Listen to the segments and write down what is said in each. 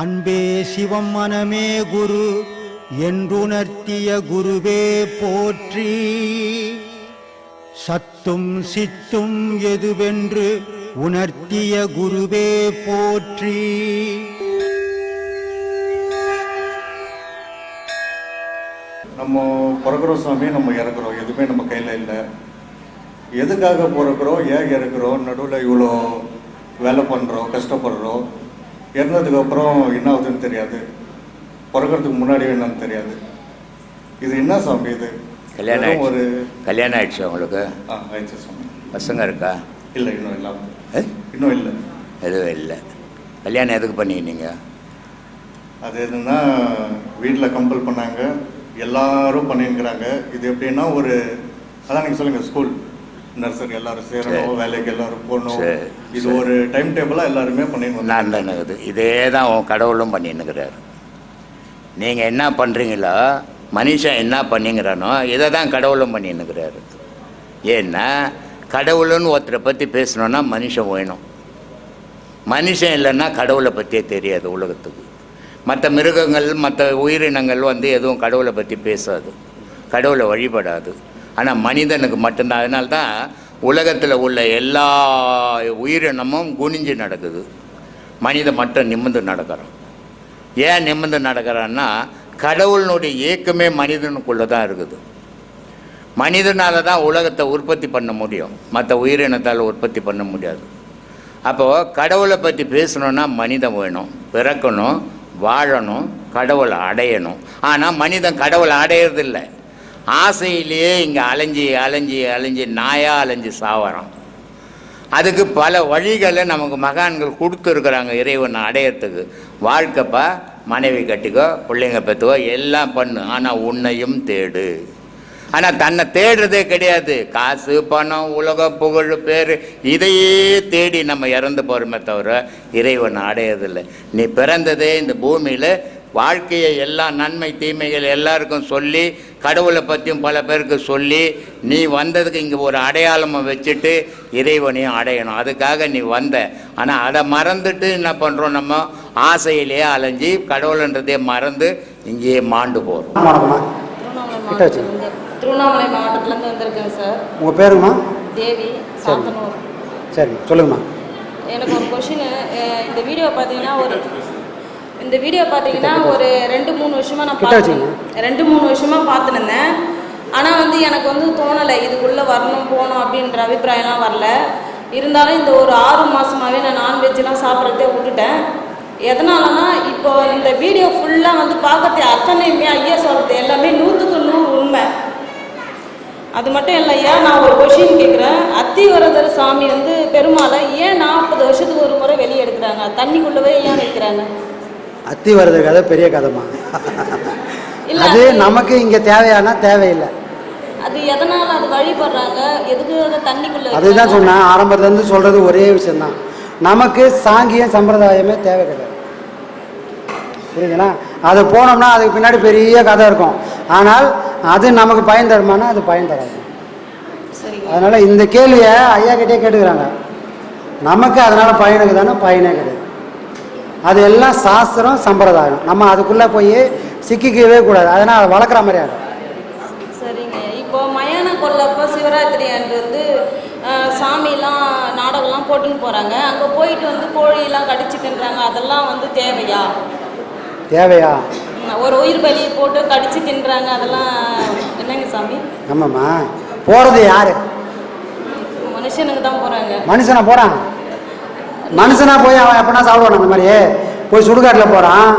அன்பே சிவம் மனமே குரு என்றுணர்த்திய குருவே போற்றி. சத்தும் சித்தும் எதுவென்று உணர்த்திய குருவே போற்றி. நம்ம பிறகுறோம் சாமி நம்ம இறக்குறோம். எதுவுமே நம்ம கையில் இல்லை. எதுக்காக பிறக்கிறோம்? ஏன் இறக்குறோம்? நடுவில் இவ்வளோ வேலை பண்ணுறோம் கஷ்டப்படுறோம். இறந்ததுக்கு அப்புறம் என்ன ஆகுதுன்னு தெரியாது. பிறக்கிறதுக்கு முன்னாடி என்னன்னு தெரியாது. இது என்ன சாமி இது? கல்யாணம் ஒரு கல்யாணம் ஆயிடுச்சு உங்களுக்கு? ஆ ஆயிடுச்சு சாமி. பசங்க இருக்கா? இல்லை இன்னும் இல்லை? இன்னும் இல்லை. எதுவும் இல்லை. கல்யாணம் எதுக்கு பண்ணிக்கினீங்க? அது என்னன்னா வீட்டில் கம்பல் பண்ணாங்க. எல்லாரும் பண்ணிருக்கிறாங்க இது எப்படின்னா ஒரு அதான் நீங்கள் சொல்லுங்கள் ஸ்கூல். நர்சரி எல்லாரும் சேரணும் வேலைக்கு எல்லாரும் போகணும். இது ஒரு டைம் டேபிளாக எல்லாருமே வந்தாங்க இருக்குது இதே? தான் உன் கடவுளும் பண்ணின்னுக்கிறாரு. நீங்கள் என்ன பண்ணுறீங்களோ மனுஷன் என்ன பண்ணிங்கிறானோ இதை தான் கடவுளும் பண்ணின்னுக்கிறாரு. ஏன்னா கடவுளுன்னு ஒருத்தரை பற்றி பேசணுன்னா மனுஷன் வேணும். மனுஷன் இல்லைன்னா கடவுளை பற்றியே தெரியாது உலகத்துக்கு. மற்ற மிருகங்கள் மற்ற உயிரினங்கள் வந்து எதுவும் கடவுளை பற்றி பேசாது. கடவுளை வழிபடாது. ஆனால் மனிதனுக்கு மட்டும்தான். அதனால தான் உலகத்தில் உள்ள எல்லா உயிரினமும் குனிஞ்சு நடக்குது. மனிதன் மட்டும் நிமிர்ந்து நடக்கிறான் ஏன் நிமிர்ந்து நடக்கிறான்னா கடவுளினுடைய இயக்கமே மனிதனுக்குள்ளே தான் இருக்குது. மனிதனால் தான் உலகத்தை உற்பத்தி பண்ண முடியும். மற்ற உயிரினத்தால் உற்பத்தி பண்ண முடியாது. அப்போது கடவுளை பற்றி பேசணுன்னா மனிதன் வேணும். பிறக்கணும் வாழணும் கடவுளை அடையணும். ஆனால் மனிதன் கடவுளை அடையிறதில்லை. ஆசையிலேயே இங்கே அலைஞ்சி அலைஞ்சி அலைஞ்சி நாயாக அலைஞ்சி சாவறான் அதுக்கு பல வழிகளை நமக்கு மகான்கள் கொடுத்துருக்குறாங்க இறைவனை அடையறதுக்கு. வாழ்க்கைப்பா மனைவி கட்டிக்கோ பிள்ளைங்க பெற்றுக்கோ எல்லாம் பண்ணு. ஆனால் உன்னையும் தேடு. ஆனால் தன்னை தேடுறதே கிடையாது. காசு பணம் உலகம் புகழ் பேர் இதையே தேடி நம்ம இறந்து போகிறோமே தவிர இறைவனை அடையதில்லை நீ பிறந்ததே இந்த பூமியில் வாழ்க்கையை எல்லா நன்மை தீமைகள் எல்லாருக்கும் சொல்லி கடவுளை பற்றியும் பல பேருக்கு சொல்லி நீ வந்ததுக்கு இங்கே ஒரு அடையாளமை வச்சுட்டு இறைவனையும் அடையணும். அதுக்காக நீ வந்த. ஆனால் அதை மறந்துட்டு என்ன பண்ணுறோம் நம்ம? ஆசையிலேயே அலைஞ்சி கடவுள்ன்றதே மறந்து இங்கேயே மாண்டு போகிறோம் திருவண்ணாமலை. மாவட்டத்துலேருந்து திருவண்ணாமலை மாவட்டத்துலேருந்து வந்திருக்கேன் சார். உங்கள் பேருங்கம்மா? தேவி சரி. சொல்லுங்கம்மா. எனக்கு ஒரு கொஷின் இந்த வீடியோ பார்த்தீங்கன்னா ஒரு இந்த வீடியோ பார்த்தீங்கன்னா ஒரு ரெண்டு மூணு வருஷமாக நான் கிட்ட பார்த்து ரெண்டு மூணு வருஷமாக பார்த்துருந்தேன் ஆனால் வந்து எனக்கு வந்து தோணலை இதுக்குள்ளே வரணும் போகணும் அப்படின்ற அபிப்பிராயம்லாம் வரல. இருந்தாலும் இந்த ஒரு ஆறு மாதமாகவே நான் நான்வெஜ்லாம் சாப்பிட்றதே விட்டுட்டேன். எதனாலனா இப்போ இந்த வீடியோ ஃபுல்லாக வந்து பார்க்கறது அத்தனையுமே ஐயா சொல்கிறது எல்லாமே நூற்றுக்கு நூறு உண்மை. அது மட்டும் இல்லையா நான் ஒரு கொஷின் கேட்குறேன். அத்திவரதர் சாமி வந்து பெருமாளை ஏன் நாற்பது வருஷத்துக்கு ஒரு முறை வெளியே எடுக்கிறாங்க? தண்ணிக்குள்ளவே ஏன் வைக்கிறாங்க? அத்தி வருது கதை பெரிய இல்ல, அது நமக்கு இங்கே தேவையானா தேவையில்லை. அது எதனால் அது வழிபடுறாங்க? எதுக்கு தண்ணிக்குள்ளே அதுதான் சொன்னேன் ஆரம்பத்துலேருந்து சொல்கிறது ஒரே விஷயந்தான் நமக்கு சாங்கியம் சம்பிரதாயமே தேவை கிடையாது புரியுதுங்களா? அது போனோம்னா அதுக்கு பின்னாடி பெரிய கதை இருக்கும். ஆனால் அது நமக்கு பயன் தருமானா அது பயன் தராது. அதனால் இந்த கேள்வியை ஐயா கிட்டே கேட்டுக்கிறாங்க. நமக்கு அதனால் பயனுக்கு தானே பயனே கிடையாது. அது எல்லாம் சாஸ்திரம் சம்பிரதாயம். நம்ம அதுக்குள்ளே போய் சிக்கிக்கவே கூடாது. அதனால் அதை வளர்க்குற மாதிரி ஆகும் சரிங்க. இப்போ மயான கொல்லப்போ சிவராத்திரி அன்று வந்து சாமிலாம் நாடகம்லாம் போட்டுன்னு போகிறாங்க அங்கே போயிட்டு வந்து கோழியெல்லாம் கடிச்சு தின்றாங்க. அதெல்லாம் வந்து தேவையா? தேவையா? ஒரு உயிர் பலி போட்டு கடிச்சு தின்றாங்க. அதெல்லாம் என்னங்க சாமி? ஆமாம்மா. போகிறது யார்? மனுஷனுக்கு தான் போகிறாங்க மனுஷனா போகிறான் மனுஷனா போய் அவன் எப்படின்னா சாப்பிடுவான் அந்த மாதிரி போய் சுடுகாட்டில் போகிறான்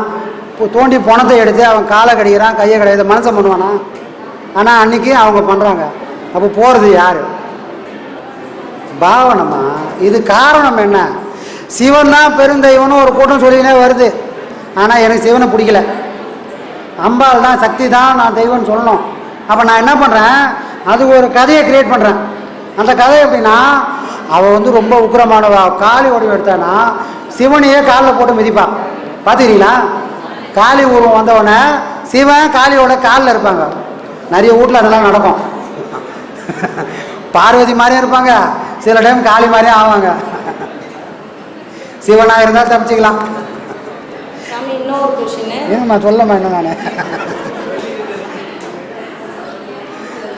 தோண்டி பணத்தை எடுத்து அவன் காலை கடிக்கிறான் கையை கிடையாது மனுஷன் பண்ணுவானா? ஆனால் அன்னைக்கு அவங்க பண்ணுறாங்க அப்போ போகிறது யார்? பாவனம்மா. இது காரணம் என்ன? சிவன் தான் பெருந்தெய்வம்னு ஒரு கூட்டம் சொல்லினே வருது. ஆனால் எனக்கு சிவனை பிடிக்கல. அம்பாள் தான் சக்தி தான் நான் தெய்வம்னு சொல்லணும். அப்போ நான் என்ன பண்ணுறேன் அது ஒரு கதையை கிரியேட் பண்ணுறேன் அந்த கதை எப்படின்னா அவள் வந்து ரொம்ப உக்கிரமானவா. காளி உடம்பு எடுத்தானா சிவனையே காலில் போட்டு மிதிப்பான் பார்த்துக்கிறீங்களா? காளி உருவம் வந்தவொடனே சிவன் காளியோட காலில் இருப்பாங்க. நிறைய வீட்டில் அதெல்லாம் நடக்கும். பார்வதி மாதிரியும் இருப்பாங்க. சில டைம் காளி மாதிரியும் ஆவாங்க. சிவனாக இருந்தால் தப்பிச்சுக்கலாம். ஏங்கம்மா சொல்லம்மா என்ன நான்?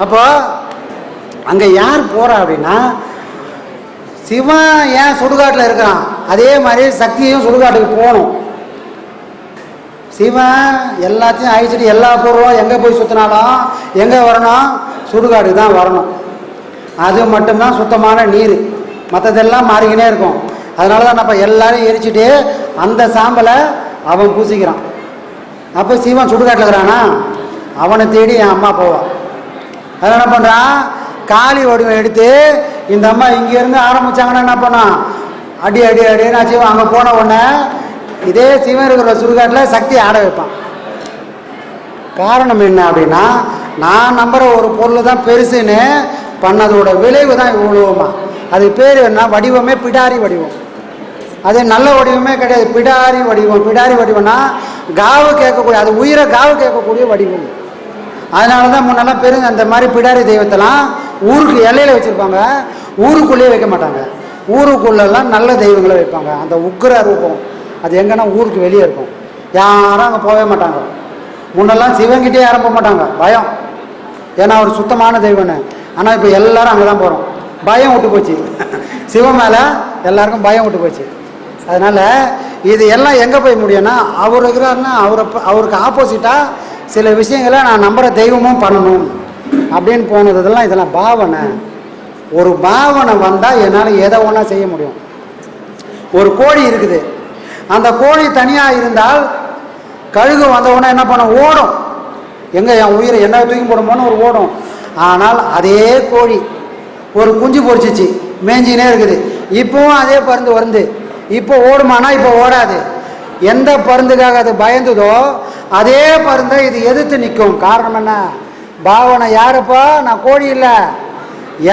அப்போ அங்கே யார் போகிறா அப்படின்னா சிவன் ஏன் சுடுகாட்டில் இருக்கிறான் அதே மாதிரி சக்தியும் சுடுகாட்டுக்கு போகணும். சிவன் எல்லாத்தையும் அழிச்சிட்டு எல்லா பொருளும் எங்கே போய் சுற்றினாலும் எங்கே வரணும்? சுடுகாட்டுக்கு தான் வரணும். அது மட்டும்தான் சுத்தமான நீர். மற்றதெல்லாம் மாறிக்கினே இருக்கும். அதனால தான் நம்ம எல்லாரையும் எரிச்சுட்டு அந்த சாம்பலை அவன் பூசிக்கிறான். அப்போ சிவன் சுடுகாட்டில் இருக்கிறானா? அவனை தேடி என் அம்மா போவான் அதனால் என்ன பண்ணுறான் காளி வடிவம் எடுத்து இந்த அம்மா இங்கேருந்து ஆரம்பிச்சாங்கன்னா என்ன பண்ணான் அடி அடி அடின்னு சிவன் அங்கே போன உடனே இதே சிவன் இருக்கிற சுடுகாட்டில் சக்தி ஆட வைப்பான். காரணம் என்ன அப்படின்னா நான் நம்புகிற ஒரு பொருள் தான் பெருசுன்னு பண்ணதோட விளைவு தான் இவ்வளவுமா. அதுக்கு பேர் என்ன? வடிவமே பிடாரி வடிவம். அது நல்ல வடிவமே கிடையாது. பிடாரி வடிவம். பிடாரி வடிவம்னா காவு கேட்கக்கூடிய அது உயிரை காவு கேட்கக்கூடிய வடிவம். அதனால தான் முன்னெல்லாம் பெரு அந்த மாதிரி பிடாரி தெய்வத்தெல்லாம் ஊருக்கு எல்லையில் வச்சுருப்பாங்க. ஊருக்குள்ளேயே வைக்க மாட்டாங்க. ஊருக்குள்ளெல்லாம் நல்ல தெய்வங்களை வைப்பாங்க. அந்த உக்ர ரூபம். அது எங்கன்னா ஊருக்கு வெளியே இருக்கும். யாரும் அங்கே போகவே மாட்டாங்க. முன்னெல்லாம் சிவன்கிட்டே யாரும் போக மாட்டாங்க. பயம். ஏன்னா அவர் சுத்தமான தெய்வம்னு. ஆனால் இப்போ எல்லாரும் அங்கே தான் போகிறோம் பயம் விட்டு போச்சு. சிவன் மேலே எல்லாருக்கும் பயம் விட்டு போச்சு. அதனால் இது எல்லாம் எங்கே போய் முடியும்னா அவர் இருக்கிறாருன்னா அவரை அவருக்கு ஆப்போசிட்டாக சில விஷயங்களை நான் நம்புகிற தெய்வமும் பண்ணணும். அப்படின்னு போனது இதெல்லாம் இதெல்லாம் பாவனை. ஒரு பாவனை வந்தால் என்னால் எதை ஒன்றா செய்ய முடியும். ஒரு கோழி இருக்குது. அந்த கோழி தனியாக இருந்தால் கழுகு வந்தவொடனே என்ன பண்ண ஓடும். எங்கே என் உயிரை என்ன தூக்கி போடுமோன்னு ஒரு ஓடும். ஆனால் அதே கோழி ஒரு குஞ்சு பொரிச்சிச்சு. மேஞ்சினே இருக்குது. இப்போவும் அதே பருந்து வருது. இப்போ ஓடுமானா இப்போ ஓடாது. எந்த பருந்துக்காக அது பயந்துதோ அதே பருந்தை இது எதிர்த்து நிற்கும். காரணம் என்ன? பாவனை யாருப்பா? நான் கோழி இல்லை.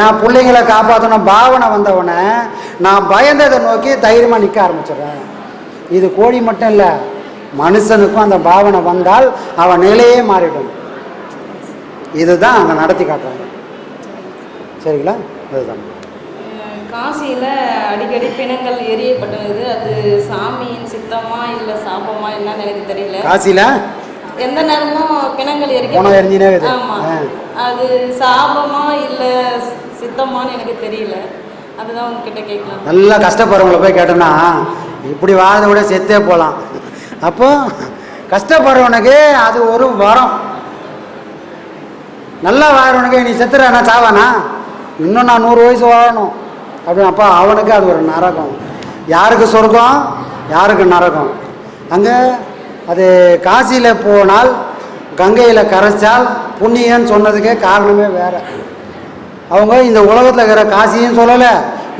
என் பிள்ளைங்களை காப்பாற்றணும் பாவனை வந்தவனை நான் பயந்ததை நோக்கி தைரியமாக நிற்க ஆரம்பிச்சிடுறேன். இது கோழி மட்டும் இல்லை மனுஷனுக்கும் அந்த பாவனை வந்தால் அவன் நிலையே மாறிடும். இதுதான் அங்கே நடத்தி காட்டுறாங்க. சரிங்களா? அதுதான். காசியில் அடிக்கடி பிணங்கள் எரியப்பட்டது. அது சாமியின் சித்தமா இல்லை சாபமா என்னன்னு எனக்கு தெரியல. காசியில்? எந்த நேரமும் பிணங்கள் எரிக்க இருக்குது. ஆமா. ஆ. அது சாபமா இல்லை சித்தமான்னு எனக்கு தெரியல. அதுதான் உங்ககிட்ட கேட்கலாம். நல்லா கஷ்டப்படுறவங்கள போய் கேட்டோம்னா இப்படி வாழ்றத விட செத்தே போகலாம். அப்போ கஷ்டப்படுறவனுக்கு அது ஒரு வரம். நல்லா வாழ்றவனுக்கு நீ செத்துறானா சாவானா? இன்னும் நான் நூறு வயசு வாழணும். அப்படின்னு அப்போ அவனுக்கு அது ஒரு நரகம். யாருக்கு சொர்க்கம்? யாருக்கு நரகம்? அங்கே அது காசியில் போனால் கங்கையில் கரைச்சால் புண்ணியன்னு சொன்னதுக்கே காரணமே வேறு. அவங்க இந்த உலகத்தில் இருக்கிற காசியும் சொல்லலை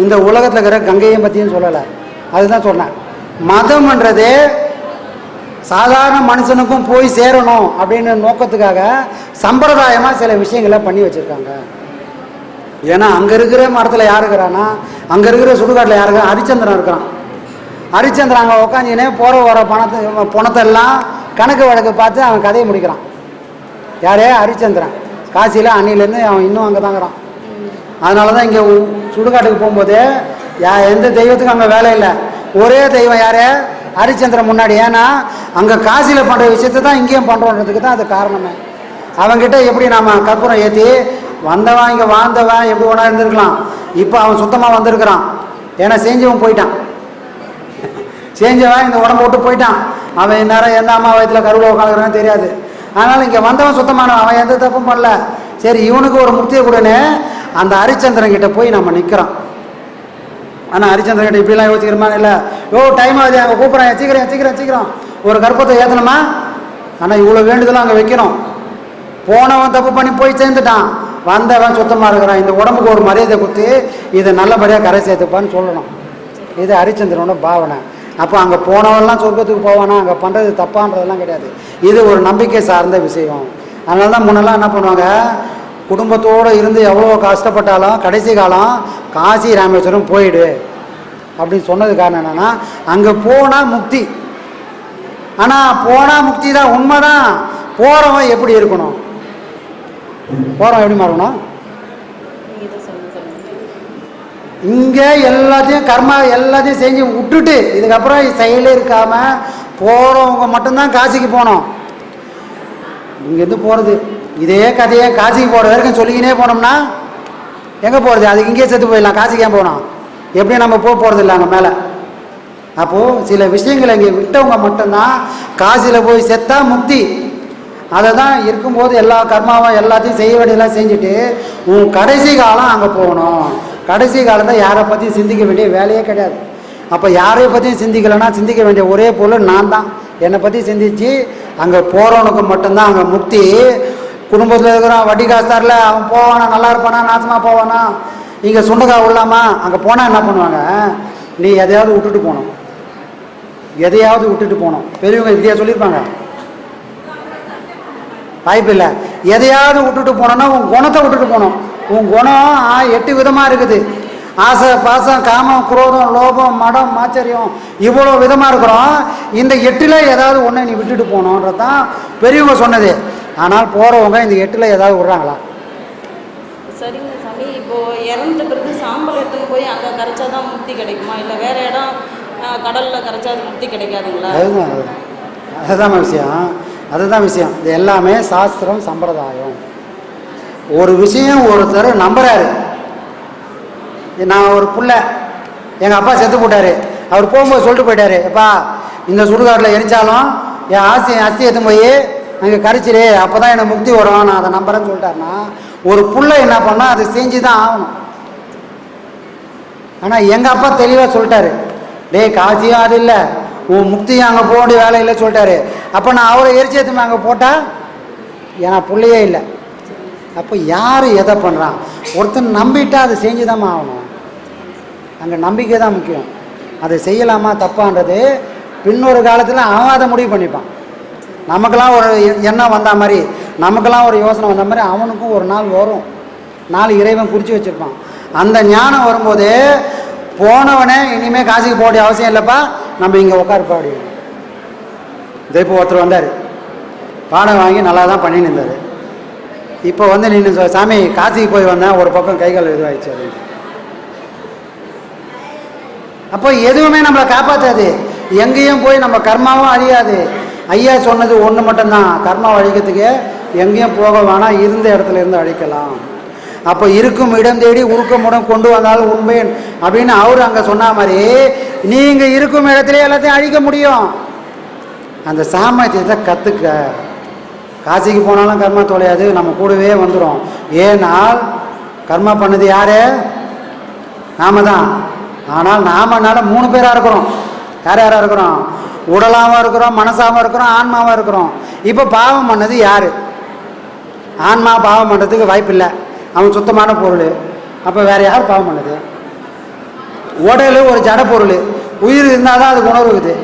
இந்த உலகத்தில் இருக்கிற கங்கையும் பற்றியும் சொல்லலை. அதுதான் சொன்னேன். மதம்ன்றது சாதாரண மனுஷனுக்கும் போய் சேரணும் அப்படின்னு நோக்கத்துக்காக சம்பிரதாயமாக சில விஷயங்களை பண்ணி வச்சுருக்காங்க. ஏன்னா அங்கே இருக்கிற மரத்தில் யார் இருக்கிறான்னா அங்கே இருக்கிற சுடுகாட்டில் யார் இருக்கிறா ஹரிச்சந்திரன் இருக்கிறான். ஹரிச்சந்திரன் அங்கே உக்காந்துக்கினே போகிற வர பணத்தை பணத்தெல்லாம் கணக்கு வழக்கு பார்த்து அவன் கதையை முடிக்கிறான். யாரே ஹரிச்சந்திரன்? காசியில் அன்னிலேருந்து அவன் இன்னும் அங்கே தாங்கிறான் அதனால தான் இங்கே சுடுகாட்டுக்கு போகும்போது யா எந்த தெய்வத்துக்கும் அங்கே வேலை இல்லை. ஒரே தெய்வம் யாரே? ஹரிச்சந்திரன் முன்னாடி. ஏன்னா அங்கே காசியில் பண்ணுற விஷயத்தை தான் இங்கேயும் பண்ணுறோன்றதுக்கு தான் அது காரணமே. அவன்கிட்ட எப்படி நாம் கற்பூரம் ஏற்றி வந்தவன் இங்கே வாழ்ந்தவன் எப்படி ஒன்றா இருந்திருக்கலாம். இப்போ அவன் சுத்தமாக வந்திருக்கிறான். ஏன்னா செஞ்சவன் போயிட்டான். செஞ்சவன் இந்த உடம்பு விட்டு போயிட்டான். அவன் இந்நேரம் எந்த அம்மா வயத்தில் கருவில் உட்காந்துக்கிறான்னு தெரியாது. அதனால் இங்கே வந்தவன் சுத்தமானவன். அவன் எந்த தப்பும் பண்ணல. சரி இவனுக்கு ஒரு முக்தியை கொடுன்னு அந்த ஹரிச்சந்திரன் கிட்ட போய் நம்ம நிற்கிறோம் ஆனால் ஹரிச்சந்திரன் கிட்ட இப்படிலாம் யோசிக்கிறமா? இல்லை. யோ டைம் ஆகுது. அங்கே கூப்பிட்றேன். சீக்கிரம் சீக்கிரம் சீக்கிரம். ஒரு கற்பத்தை ஏற்றணுமா ஆனால் இவ்வளோ வேண்டுதலும் அங்கே வைக்கணும் போனவன் தப்பு பண்ணி போய் சேர்ந்துட்டான். வந்தவன் சுத்தமாக இருக்கிறான். இந்த உடம்புக்கு ஒரு மரியாதை கொடுத்து இதை நல்லபடியாக கரை சேர்த்துப்பான்னு சொல்லணும். இது ஹரிச்சந்திரனோட பாவனை. அப்போ அங்கே போனவெல்லாம் சொர்க்கத்துக்கு போவானா? அங்கே பண்ணுறது தப்பான்றதெல்லாம் கிடையாது. இது ஒரு நம்பிக்கை சார்ந்த விஷயம். அதனால தான் முன்னெல்லாம் என்ன பண்ணுவாங்க? குடும்பத்தோடு இருந்து எவ்வளோ கஷ்டப்பட்டாலும் கடைசி காலம் காசி ராமேஸ்வரம் போயிடு. அப்படின்னு சொன்னது காரணம் என்னென்னா அங்கே போனால் முக்தி. ஆனால் போனால் முக்தி தான் உண்மைதான். போகிறவன் எப்படி இருக்கணும்? போகிறவன் எப்படி மாறணும் நீங்கள் தான் சொல்லுங்க சொல்லுங்க இங்கே எல்லாத்தையும் கர்மா எல்லாத்தையும் செஞ்சு விட்டுட்டு இதுக்கப்புறம் செயலே இருக்காம போகிறவங்க மட்டும்தான் காசிக்கு போனோம் இங்கேருந்து போகிறது இதே கதையை காசிக்கு போகிற வரைக்கும் சொல்லிக்கினே போனோம்னா எங்கே போகிறது அதுக்கு இங்கேயே செத்து போயிடலாம். காசிக்கு ஏன் போகணும்? எப்படி நம்ம போக போகிறது இல்லை அங்கே மேலே. அப்போது சில விஷயங்களை இங்கே விட்டவங்க மட்டும்தான் காசியில் போய் செத்தா முக்தி. அதை தான் இருக்கும்போது எல்லா கர்மாவும் எல்லாத்தையும் செய்ய வேண்டியதெல்லாம் செஞ்சுட்டு உன் கடைசி காலம் அங்கே போகணும். கடைசி காலத்தை யாரை பற்றியும் சிந்திக்க வேண்டிய வேலையே கிடையாது. அப்போ யாரை பற்றியும் சிந்திக்கலைன்னா சிந்திக்க வேண்டிய ஒரே பொருள் நான் தான் என்னை பற்றி சிந்திச்சு அங்கே போகிறவனுக்கு மட்டும்தான் அங்கே முக்தி. குடும்பத்தில் இருக்கிறான் வட்டி காசு தரல அவன் போவானா நல்லா இருப்பானா நாசமாக போவானா? இங்கே சுண்டக்காய் உள்ளாமா? அங்கே போனால் என்ன பண்ணுவாங்க? நீ எதையாவது விட்டுட்டு போகணும். எதையாவது விட்டுட்டு போகணும். பெரியவங்க இப்படியா சொல்லியிருப்பாங்க? வாய்ப்பு இல்லை எதையாவது விட்டுட்டு போனோன்னா உன் குணத்தை விட்டுட்டு போகணும். உன் குணம் எட்டு விதமாக இருக்குது. ஆசை பாசம் காமம் குரோதம் லோபம் மடம் மாச்சரியம் இவ்வளோ விதமாக இருக்கிறோம். இந்த எட்டில் ஏதாவது ஒன்றை நீ விட்டுட்டு போகணுன்றது தான் பெரியவங்க சொன்னது. ஆனால் போகிறவங்க இந்த எட்டில் ஏதாவது விட்றாங்களா? சரிங்க சாமி. இப்போ இறந்த பிறகு சாம்பல் எடுத்துன்னு போய் அங்கே கரைச்சா தான் முக்தி கிடைக்குமா? இல்லை வேற இடம் கடல்ல கரைச்சா அது முக்தி கிடைக்காதுங்களா? அதுதான். அதுதான் விஷயம். அதுதான் விஷயம். இது எல்லாமே சாஸ்திரம் சம்பிரதாயம். ஒரு விஷயம் ஒருத்தர் நம்புறாரு. நான் ஒரு பிள்ளை எங்கள் அப்பா செத்து போட்டார். அவர் போகும்போது சொல்லிட்டு போயிட்டார் அப்பா இந்த சுடுகாட்டில் எரிச்சாலும் என் ஆஸ்தி அஸ்தி எடுத்து போய் அங்கே கரைச்சிரு அப்போ தான் எனக்கு முக்தி வரும் நான் அதை நம்புறேன்னு சொல்லிட்டாருன்னா ஒரு புள்ள என்ன பண்ணால் அது செஞ்சு தான் ஆகணும். ஆனால் எங்கள் அப்பா தெளிவாக சொல்லிட்டாரு டேய் காசியும் அது இல்லை உன் முக்தியும் அங்கே போக வேண்டிய வேலை இல்லை சொல்லிட்டாரு. அப்போ நான் அவரை எரிச்சி எடுத்து அங்கே போட்டால் ஏன்னா பிள்ளையே இல்லை. அப்போ யார் எதை பண்ணுறான் ஒருத்தன் நம்பிட்டா அதை செஞ்சு தான் ஆகணும். அங்கே நம்பிக்கை தான் முக்கியம். அதை செய்யலாமா தப்பான்றது பின்னொரு காலத்தில் அவன் அதை முடிவு பண்ணிப்பான். நமக்கெல்லாம் ஒரு எண்ணம் வந்த மாதிரி நமக்கெல்லாம் ஒரு யோசனை வந்த மாதிரி அவனுக்கும் ஒரு நாள் வரும். நாள் இறைவன் குறித்து வச்சுருப்பான். அந்த ஞானம் வரும்போது போனவனே இனிமேல் காசுக்கு போக வேண்டிய அவசியம் இல்லைப்பா நம்ம இங்கே உட்காருப்பா அப்படி இதோ இப்போ ஒருத்தர் வந்தார். பாடம் வாங்கி நல்லா தான் பண்ணின்னு இருந்தார். இப்போ வந்து நின்று சாமி காசிக்கு போய் வந்தேன் ஒரு பக்கம் கை கால் இதுவாகிடுச்சு அப்படின்னு அப்போ எதுவுமே நம்மளை காப்பாற்றாது எங்கேயும் போய் நம்ம கர்மாவும் அழியாது. ஐயா சொன்னது ஒன்று மட்டும்தான். கர்மாவை அழிக்கிறதுக்கு எங்கேயும் போக வேணாம். இருந்த இடத்துல இருந்து அழிக்கலாம். அப்போ இருக்கும் இடம் தேடி உருக்கமுடன் கொண்டு வந்தாலும் உண்மையன் அப்படின்னு அவர் அங்கே சொன்ன மாதிரி நீங்கள் இருக்கும் இடத்துல எல்லாத்தையும் அழிக்க முடியும். அந்த சாமர்த்தியத்தை கற்றுக்க காசிக்கு போனாலும் கர்மா தொலையாது நம்ம கூடவே வந்துடும் ஏனால் கர்மா பண்ணது யாரு? நாம தான். ஆனால் நாமனால மூணு பேராக இருக்கிறோம். யார் யாராக இருக்கிறோம்? உடலாகவும் இருக்கிறோம் மனசாகவும் இருக்கிறோம் ஆன்மாவாக இருக்கிறோம். இப்போ பாவம் பண்ணது யார்? ஆன்மா பாவம் பண்ணுறதுக்கு வாய்ப்பு இல்லை. அவன் சுத்தமான பொருள். அப்போ வேறு யார் பாவம் பண்ணுது? உடல் ஒரு ஜட பொருள். உயிர் இருந்தால் தான் அதுக்கு உணர்வுக்குது.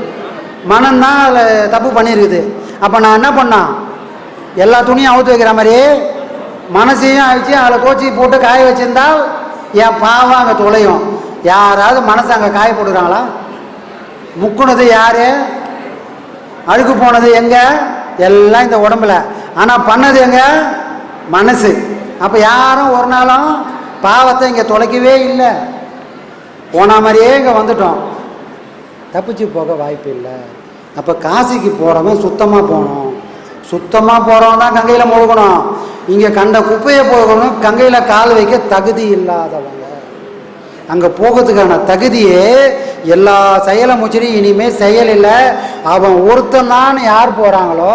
மனம்தான் அதில் தப்பு பண்ணியிருக்குது அப்போ நான் என்ன பண்ணான் எல்லா துணியும் அவுத்து வைக்கிற மாதிரி மனசையும் அழிச்சு அதில் கோச்சி போட்டு காய வச்சிருந்தால் என் பாவம் அங்கே தொலையும். யாராவது மனசை அங்கே காய போடுறாங்களா முக்குனது யாரு? அழுக்கு போனது எங்க? எல்லாம் இந்த உடம்புல. ஆனால் பண்ணது எங்க? மனசு. அப்போ யாரும் ஒரு நாளும் பாவத்தை இங்கே தொலைக்கவே இல்லை. போன மாதிரியே இங்கே வந்துட்டோம். தப்பிச்சு போக வாய்ப்பு இல்லை. அப்போ காசிக்கு போகிறவன் சுத்தமாக போகணும். சுத்தமாக போகிறவன் தான் கங்கையில் முழுகணும். இங்கே கண்ட குப்பையை போகணும் கங்கையில் கால் வைக்க தகுதி இல்லாதவங்க. அங்கே போகிறதுக்கான தகுதியே எல்லா செயலை முச்சிரி இனிமேல் செயல் இல்லை. அவன் ஒருத்தன் யார் போகிறாங்களோ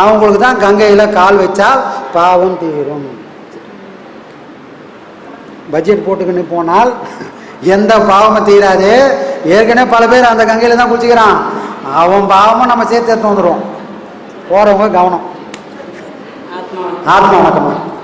அவங்களுக்கு தான் கங்கையில் கால் வச்சால் பாவம் தீரும். பட்ஜெட் போட்டுக்கின்னு போனால் எந்த பாவமும் தீராது. ஏற்கனவே பல பேர் அந்த கங்கையில் தான் குளிச்சுக்கிறான். அவன் பாவமும் நம்ம சேர்த்து எடுத்து வந்துடுவோம் போகிறவங்க கவனம். ஆத்மா. வணக்கமாக